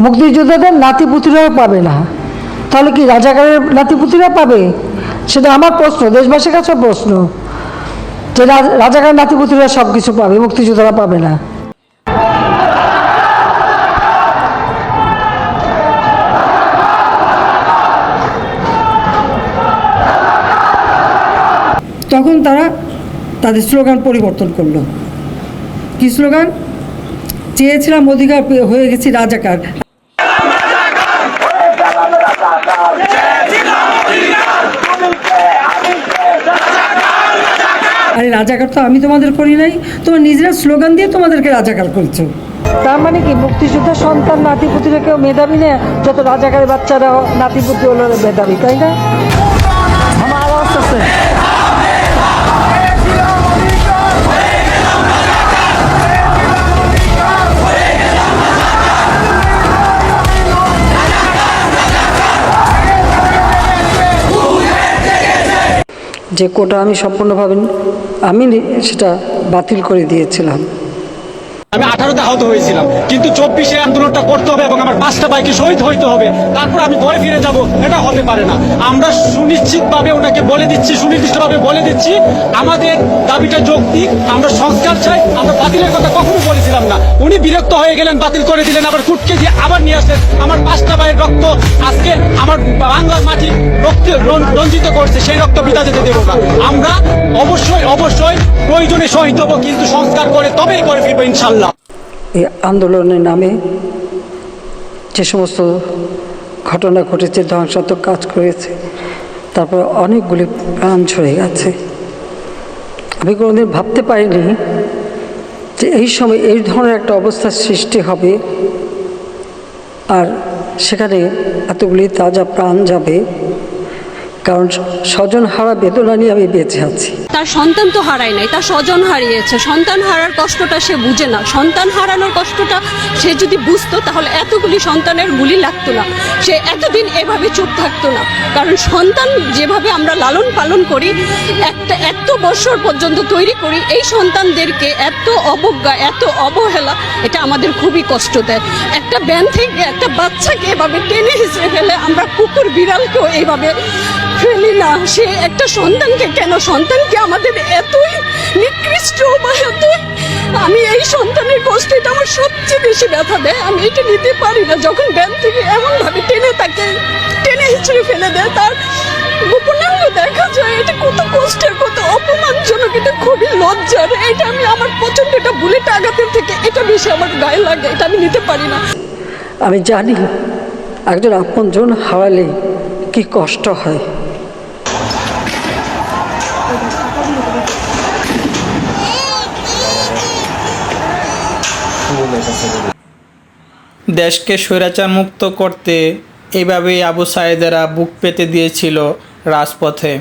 মুক্তিযোদ্ধাদের নাতিপুতিরাও পাবে না। তাহলে কি রাজাকারের নাতিপুতিরা পাবে? সেটা আমার প্রশ্ন, দেশবাসীর কাছে প্রশ্ন। যে রা- রাজাকারের নাতিপুতিরা সব কিছু পাবে, মুক্তিযোদ্ধারা পাবে না। তখন তারা তাদের স্লোগান পরিবর্তন করল। কি স্লোগান? চেয়েছিলাম অধিকার হয়ে গেছি রাজাকার। আরে রাজাকার তো আমি তোমাদের করি নাই তোমার নিজেরা স্লোগান দিয়ে তোমাদেরকে রাজাকার করছ। তার মানে কি মুক্তিযোদ্ধা সন্তান নাতিপুতিরা কেউ মেধাবী না যত রাজাকারের বাচ্চারা নাতিপুতি হলো মেধাবী তাই না? আমার আওয়াজ আছে যে কোটা আমি সম্পূর্ণভাবে আমি সেটা বাতিল করে দিয়েছিলাম। আমি আঠারোতে আহত হয়েছিলাম। কিন্তু চব্বিশে আন্দোলনটা করতে হবে এবং আমার পাঁচটা বাইকে শহীদ হইতে হবে। তারপর আমি ঘরে ফিরে যাব, এটা হতে পারে না। আমরা সুনিশ্চিতভাবে ওনাকে বলে দিচ্ছি, সুনির্দিষ্টভাবে বলে দিচ্ছি, আমাদের দাবিটা যৌক্তিক, আমরা সংস্কার চাই, আমরা বাতিলের কথা কখনো বলেছিলাম না। উনি বিরক্ত হয়ে গেলেন, বাতিল করে দিলেন, আবার কুটকে দিয়ে আবার নিয়ে আসলেন। আমার পাঁচটা বাইয়ের রক্ত আজকে আমার বাংলার মাটি রক্ত রঞ্জিত করছে, সেই রক্ত বিদা যেতে দেবো না। আমরা অবশ্যই অবশ্যই প্রয়োজনে শহীদ হব, কিন্তু সংস্কার করে তবেই করে ফিরবো ইনশাল্লাহ। এই আন্দোলনের নামে যে সমস্ত ঘটনা ঘটেছে, ধ্বংসাত্মক কাজ করেছে, তারপর অনেকগুলি প্রাণ ঝরে গেছে। আমি কোনোদিন ভাবতে পারিনি যে এই সময় এই ধরনের একটা অবস্থার সৃষ্টি হবে আর সেখানে এতগুলি তাজা প্রাণ যাবে। কারণ স্বজন হারা বেদনা নিয়ে আমি বেঁচে আছি। তার সন্তান তো হারায় নাই, তার স্বজন হারিয়েছে। সন্তান হারার কষ্টটা সে বুঝে না। সন্তান হারানোর কষ্টটা সে যদি বুঝতো, তাহলে এতগুলি সন্তানের গুলি লাগতো না। সে এতদিন এভাবে চুপ থাকতো না। কারণ সন্তান যেভাবে আমরা লালন পালন করি, একটা, এত বছর পর্যন্ত তৈরি করি, এই সন্তানদেরকে এত অবজ্ঞা, এত অবহেলা, এটা আমাদের খুবই কষ্ট দেয়। একটা ব্যান থেকে একটা বাচ্চাকে এভাবে টেনে হিসেবে ফেলে আমরা কুকুর বিড়ালকেও এইভাবে ফেলি না। সে একটা সন্তানকে কেন? সন্তানকে আমাদের এতই নিকৃষ্ট বা এতই আমি এই সন্তানের কষ্ট এটা আমার সবচেয়ে বেশি ব্যথা দেয়। আমি এটা নিতে পারি না। যখন ব্যান থেকে এমন ভাবে টেনে তাকে টেনে হিচড়ে ফেলে দেয়, তার গোপনাঙ্গ দেখা যায়। এটা কত কষ্টের, কত অপমানজনক, এটা খুবই লজ্জার। এটা আমি আমার প্রচণ্ড এটা বুলেট আঘাতের থেকে এটা বেশি আমার গায়ে লাগে। এটা আমি নিতে পারি না। আমি জানি একজন আপনজন হারালে কি কষ্ট হয়। দেশকে স্বৈরাচার মুক্ত করতে এভাবেই আবু সাইদেরা বুক পেতে দিয়েছিল রাজপথে।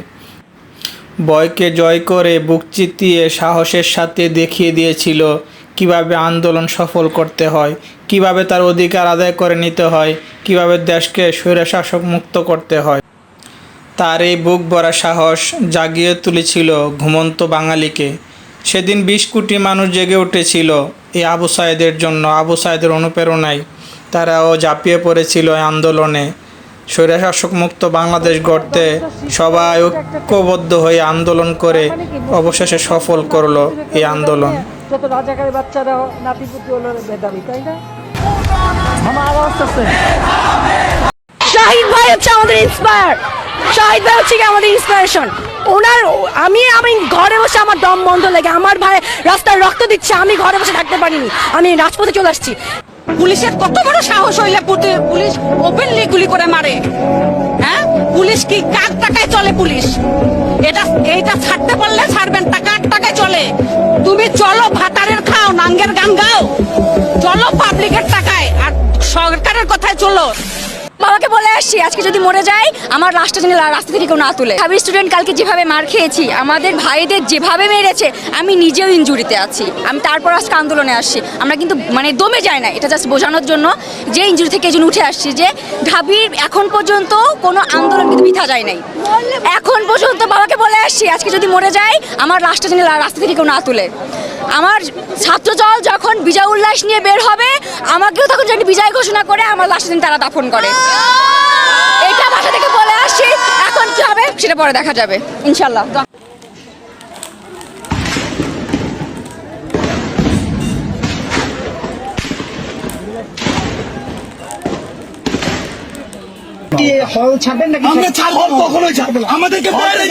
বয়কে জয় করে বুক চিতিয়ে সাহসের সাথে দেখিয়ে দিয়েছিল কীভাবে আন্দোলন সফল করতে হয়, কীভাবে তার অধিকার আদায় করে নিতে হয়, কীভাবে দেশকে স্বৈরশাসক মুক্ত করতে হয়। তার এই বুক ভরা সাহস জাগিয়ে তুলেছিল ঘুমন্ত বাঙালিকে। সেদিন বিশ কোটি মানুষ জেগে উঠেছিল এই আবু সাইদের জন্য। আবু সাইদের অনুপ্রেরণায় তারাও ঝাঁপিয়ে পড়েছিল এই আন্দোলনে। স্বৈরশাসক মুক্ত বাংলাদেশ গড়তে সবাই ঐক্যবদ্ধ হয়ে আন্দোলন করে অবশেষে সফল করল এই আন্দোলন। যত রাজাকারের বাচ্চারা নাতিপুতি হলো মেধাবী তাই না? আমার আওয়াজ আছে শাহিদ ভাই হচ্ছে আমাদের ইন্সপায়ার শাহিদ ভাই হচ্ছে আমাদের ইন্সপিরেশন ওনার, আমি আমি ঘরে বসে আমার দম বন্ধ লাগে, আমার ভাই রাস্তায় রক্ত দিচ্ছে, আমি ঘরে বসে থাকতে পারিনি। আমি রাজপথে চলে আসছি। পুলিশের কত বড় সাহস হইলে পুলিশ ওপেনলি গুলি করে মারে? হ্যাঁ? পুলিশ কি কার টাকায় চলে পুলিশ? এটা, এইটা ছাড়তে পারলে ছাড়বেন তা কার টাকায় চলে? তুমি চলো ভাতারের খাও, নাঙ্গের গান গাও। চলো পাবলিকের টাকায়, আর সরকারের কথায় চলো। বাবাকে বলে আসছি, আজকে যদি মরে যাই, আমার লাশটা যেন রাস্তা থেকে কেউ না তুলে। ভাবি স্টুডেন্ট কালকে যেভাবে মার খেয়েছি, আমাদের ভাইদের যেভাবে মেরেছে, আমি নিজেও ইনজুরিতে আছি। আমি তারপর আজকে আন্দোলনে আসছি। আমরা কিন্তু মানে দমে যাই না এটা জাস্ট বোঝানোর জন্য যে ইঞ্জুরি থেকে এই উঠে আসছি যে ঢাবির এখন পর্যন্ত কোনো আন্দোলন কিন্তু বৃথা যায় নাই। এখন পর্যন্ত বাবাকে বলে আসছি, আজকে যদি মরে যাই, আমার লাশটা যেন রাস্তা থেকে কেউ না তুলে। আমার ছাত্রদল যখন বিজয় উল্লাস নিয়ে বের হবে আমাকেও তখন যেন বিজয় ঘোষণা করে আমার লাস্টের দিন তারা দাফন করে। এটা বাসা থেকে বলে আসছি এখন কি হবে সেটা পরে দেখা যাবে ইনশাল্লাহ আমরা ছাড়বো কখনোই ছাড়বো আমাদেরকে মেরে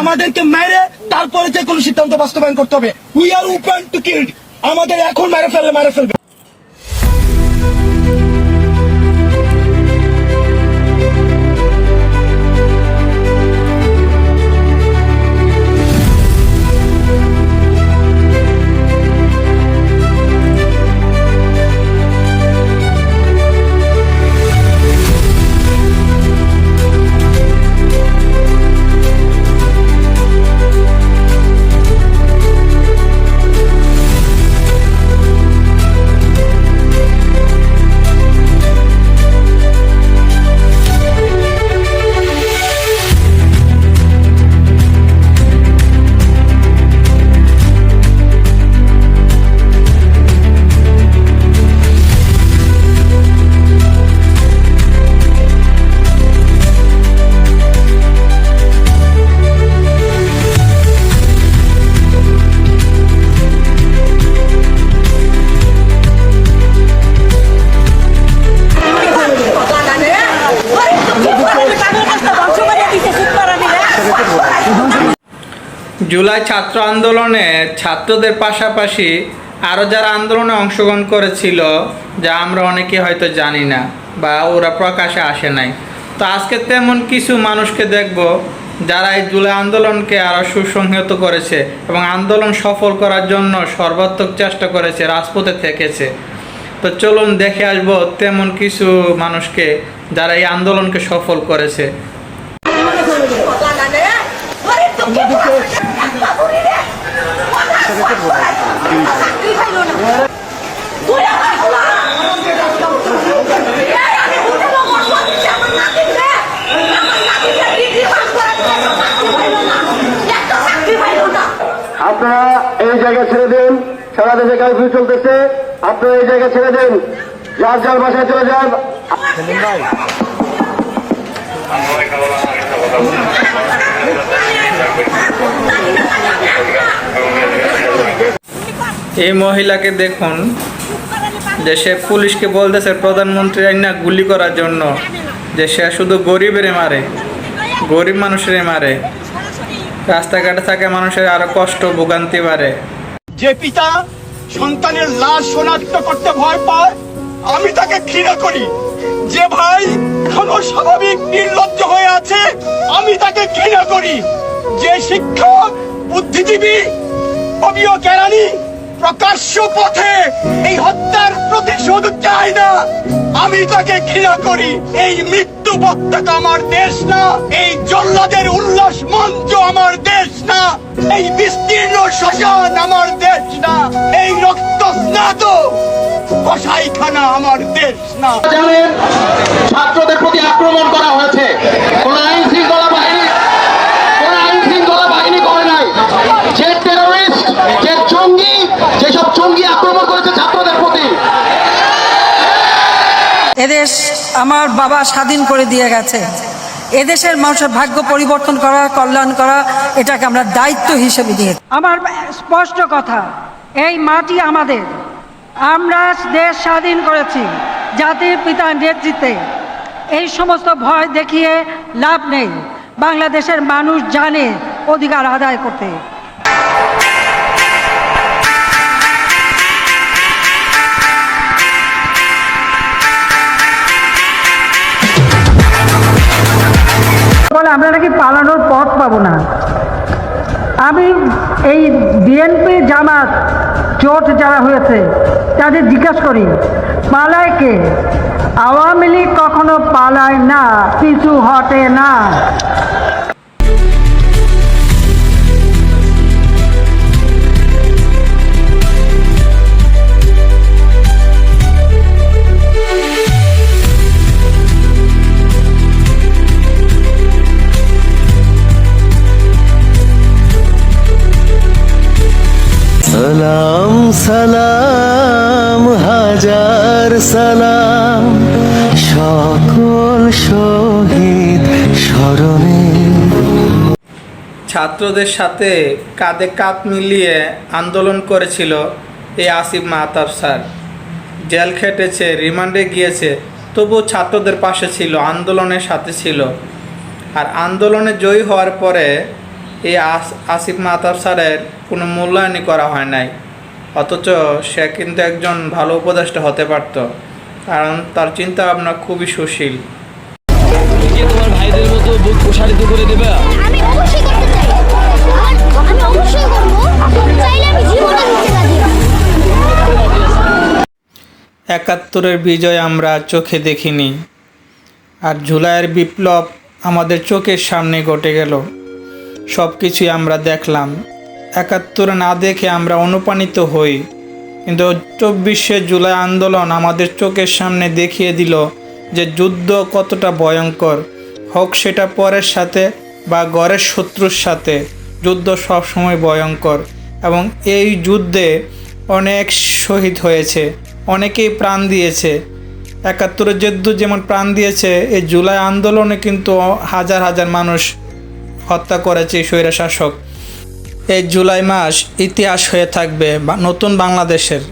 আমাদেরকে মেরে তারপরে যে কোনো সিদ্ধান্ত বাস্তবায়ন করতে হবে। We are open to kill আমাদের এখন মেরে ফেললে, মেরে ফেলবে। জুলাই ছাত্র আন্দোলনে ছাত্রদের পাশাপাশি আরও যারা আন্দোলনে অংশগ্রহণ করেছিল, যা আমরা অনেকে হয়তো জানি না বা ওরা প্রকাশে আসে নাই। তো আজকে তেমন কিছু মানুষকে দেখব যারা এই জুলাই আন্দোলনকে আরও সুসংহত করেছে এবং আন্দোলন সফল করার জন্য সর্বাত্মক চেষ্টা করেছে, রাজপথে থেকেছে। তো চলুন দেখে আসব তেমন কিছু মানুষকে যারা এই আন্দোলনকে সফল করেছে। আপনারা এই জায়গা ছেড়ে দিন, সারা দেশে কারফিউ চলতেছে, আপনারা এই জায়গা ছেড়ে দিন, যার যার বাসায় চলে যান। এই মহিলাকে দেখুন যে সে পুলিশকে বলতেছে, প্রধানমন্ত্রী আইনা গুলি করার জন্য। যে সে শুধু গরিবের মারে, গরিব মানুষের মারে। রাস্তাঘাটে থাকে মানুষের আরও কষ্ট, ভোগান্তি বাড়ে। যে পিতা সন্তানের লাশ শনাক্ত করতে ভয় পায়, আমি তাকে ঘৃণা করি। যে ভাই এখনও স্বাভাবিক, নির্লজ্জ হয়ে আছে, আমি তাকে ঘৃণা করি। যে শিক্ষক, বুদ্ধিজীবী কবিও কেরানি প্রকাশ্য পথে এই হত্যার প্রতিশোধ চায় না। আমি তাকে ঘৃণা করি। এই মৃত্যু পতাকা আমার দেশ না। এই জল্লাদের উল্লাস মঞ্চ আমার দেশ না। এই বিস্তীর্ণ শ্মশান আমার দেশ না। এই রক্ত স্নাত কসাইখানা আমার দেশ না। ছাত্রদের প্রতি আক্রমণ করা হয়েছে কোন আইন শৃঙ্খলা বাহিনী কোন আইন শৃঙ্খলা বাহিনী করে নাই যে টেরোরিস্ট যে জঙ্গি যেসব জঙ্গি আক্রমণ করেছে ছাত্রদের প্রতি এদেশ আমার বাবা স্বাধীন করে দিয়ে গেছে। এদেশের মানুষের ভাগ্য পরিবর্তন করা, কল্যাণ করা, এটাকে আমরা দায়িত্ব হিসেবে দিয়ে আমার স্পষ্ট কথা, এই মাটি আমাদের। আমরা দেশ স্বাধীন করেছি, জাতির পিতার নেতৃত্বে। এই সমস্ত ভয় দেখিয়ে লাভ নেই। বাংলাদেশের মানুষ জানে অধিকার আদায় করতে। আমরা নাকি পালানোর পথ পাবো না? আমি এই বিএনপি জামাত চোট যারা হয়েছে, তাদের জিজ্ঞেস করি, পালায় কে? আওয়ামী লীগ কখনো পালায় না, পিছু হটে না। শহীদ স্মরণে। ছাত্রদের সাথে কাঁধে কাঁধ মিলিয়ে আন্দোলন করেছিল এই আসিফ মাহতাব স্যার। জেল খেটেছে, রিমান্ডে গিয়েছে, তবুও ছাত্রদের পাশে ছিল, আন্দোলনের সাথে ছিল। আর আন্দোলনে জয়ী হওয়ার পরে এই আস- আসিফ মাহতাব স্যারের কোনো মূল্যায়নই করা হয় নাই। অথচ সে কিন্তু একজন ভালো উপদেষ্টা হতে পারত, কারণ তার চিন্তা ভাবনা খুবই সুশীল। আমি অবশ্যই করতে চাই। আমার- আমি অবশ্যই করব। চাইলে আমি জীবনে একাত্তরের বিজয় আমরা চোখে দেখিনি। আর জুলাইয়ের বিপ্লব আমাদের চোখের সামনে ঘটে গেল। সব কিছুই আমরা দেখলাম। একাত্তর না দেখে আমরা অনুপ্রাণিত হই। কিন্তু চব্বিশে জুলাই আন্দোলন আমাদের চোখের সামনে দেখিয়ে দিল যে যুদ্ধ কতটা ভয়ঙ্কর। হোক সেটা পরের সাথে বা গড়ের শত্রুর সাথে, যুদ্ধ সবসময় ভয়ঙ্কর এবং এই যুদ্ধে অনেক শহীদ হয়েছে, অনেকেই প্রাণ দিয়েছে। একাত্তরের যুদ্ধ যেমন প্রাণ দিয়েছে, এই জুলাই আন্দোলনে কিন্তু হাজার হাজার মানুষ হত্যা করেছে স্বৈরা শাসক এই জুলাই মাস ইতিহাস হয়ে থাকবে বা নতুন বাংলাদেশের।